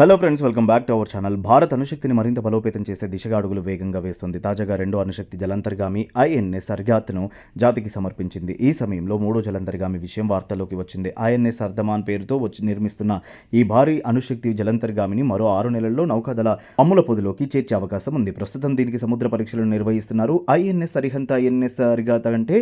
Hello friends welcome back to our channel Bharat అణుశక్తిని మరింత బలోపేతం చేసే దిశగా అడుగులు వేగంగా వేస్తుంది. తాజాగా రెండో అణుశక్తి జలంతర్గామి ఐఎన్ఎస్ అర్ఘాత్ను జాతికి సమర్పించింది. ఈ సమయంలో మూడో జలంతర్గామి విషయం వార్తల్లోకి వచ్చింది. ఐఎన్ఎస్ అర్ధమాన్ పేరుతో వచ్చి నిర్మిస్తున్న ఈ భారీ అణుశక్తి జలంతర్గామిని మరో ఆరు నెలల్లో నౌకాదళ అమ్ముల పొదిలోకి చేర్చే అవకాశం ఉంది. ప్రస్తుతం దీనికి సముద్ర పరీక్షలు నిర్వహిస్తున్నారు. ఐఎన్ఎస్ అరిహంత ఐఎన్ఎస్ అరిగాత అంటే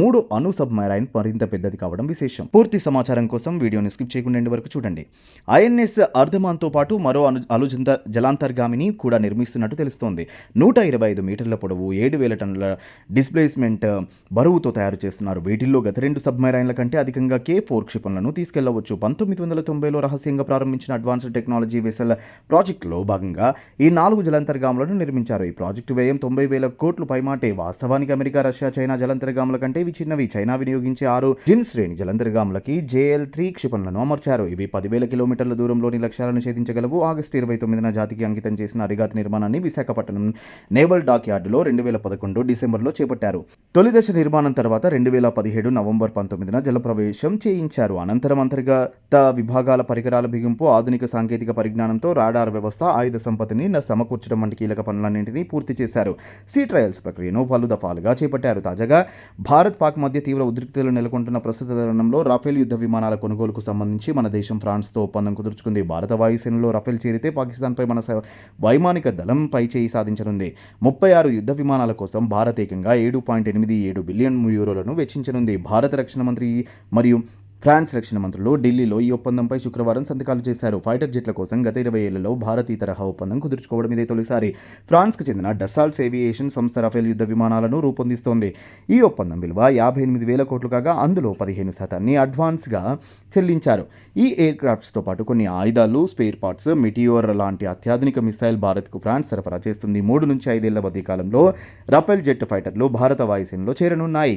మూడు అణు సబ్మెరైన్ మరింత పెద్దది కావడం విశేషం. పూర్తి సమాచారం కోసం వీడియోని స్కిప్ చేయకుండా వరకు చూడండి. ఐఎన్ఎస్ అర్ధమాన్తో పాటు మరో అను అలుజంత జలాంతర్గామిని కూడా నిర్మిస్తున్నట్టు తెలుస్తోంది. నూట ఇరవై ఐదు మీటర్ల పొడవు ఏడు వేల టన్నుల డిస్ప్లేస్మెంట్ బరువుతో తయారు చేస్తున్నారు. వీటిల్లో గత రెండు సబ్మెరైన్ల కంటే అధికంగా కే ఫోర్ క్షిపణులను తీసుకెళ్ళవచ్చు. పంతొమ్మిది వందల తొంభైలో రహస్యంగా ప్రారంభించిన అడ్వాన్స్డ్ టెక్నాలజీ వెసల్ ప్రాజెక్టులో భాగంగా ఈ నాలుగు జలాంతర్గాములను నిర్మించారు. ఈ ప్రాజెక్టు వ్యయం తొంభై వేల కోట్లు. పైమాటే వాస్తవానికి అమెరికా రష్యా చైనా జలంతర్గాముల కంటే ఇవి చిన్నవి. చైనా వినియోగించే ఆరు జిన్ శ్రేణి జలంతర్గాములకి జేఎల్ త్రీ క్షిపణులను అమర్చారు. ఇవి పదివేల కిలోమీటర్ల దూరంలోని లక్ష్యాలను ఛేదించగలవు ఆగస్టు ఇరవై తొమ్మిదిన జాతికి అంకితం చేసిన అరిగాతి నిర్మాణాన్ని విశాఖపట్నం నేవల్ డాక్ యార్డులో రెండు వేల పదకొండు డిసెంబర్లో చేపట్టారు. తొలి దశ నిర్మాణం తర్వాత రెండు వేల పదిహేడు నవంబర్ పంతొమ్మిదిన జలప్రవేశం చేయించారు. అనంతరం అంతర్గత విభాగాల పరికరాల బిగింపు ఆధునిక సాంకేతిక పరిజ్ఞానంతో రాడార్ వ్యవస్థ ఆయుధ సంపత్తిని సమకూర్చడం వంటి కీలక పనులన్నింటినీ పూర్తి చేశారు. సీ ట్రయల్స్ ప్రక్రియను పలు దఫాలుగా చేపట్టారు. తాజాగా భారత్ పాక్ మధ్య తీవ్ర ఉద్రిక్తతలు నెలకొంటున్న ప్రస్తుత తరుణంలో రాఫెల్ యుద్ధ విమానాల కొనుగోలుకు సంబంధించి మన దేశం ఫ్రాన్స్తో ఒప్పందం కుదుర్చుకుంది. భారత వాయుసేనలో రఫేల్ చేరితే పాకిస్తాన్పై మన వైమానిక దళం పై చేయి సాధించనుంది. ముప్పై ఆరు యుద్ధ విమానాల కోసం భారత్ ఏకంగా ఏడు పాయింట్ ఎనిమిది ఏడు బిలియన్ యూరోలను వెచ్చించనుంది. భారత రక్షణ మంత్రి మరియు ఫ్రాన్స్ రక్షణ మంత్రులు ఢిల్లీలో ఈ ఒప్పందంపై శుక్రవారం సంతకాలు చేశారు. ఫైటర్ జెట్ల కోసం గత ఇరవై ఏళ్ళలో భారత్ ఈ తరహా ఒప్పందం కుదుర్చుకోవడం ఇదే తొలిసారి. ఫ్రాన్స్కు చెందిన డసాల్ట్స్ ఏవియేషన్ సంస్థ రఫేల్ యుద్ధ విమానాలను రూపొందిస్తోంది. ఈ ఒప్పందం విలువ యాభై ఎనిమిది వేల కోట్లు కాగా అందులో పదిహేను శాతాన్ని అడ్వాన్స్గా చెల్లించారు. ఈ ఎయిర్ క్రాఫ్ట్స్తో పాటు కొన్ని ఆయుధాలు స్పేర్ పార్ట్స్ మిటియోర్ లాంటి అత్యాధునిక మిసైల్ భారత్కు ఫ్రాన్స్ సరఫరా చేస్తుంది. మూడు నుంచి ఐదేళ్ళ మధ్య కాలంలో రఫేల్ జెట్ ఫైటర్లు భారత వాయుసేనలో చేరనున్నాయి.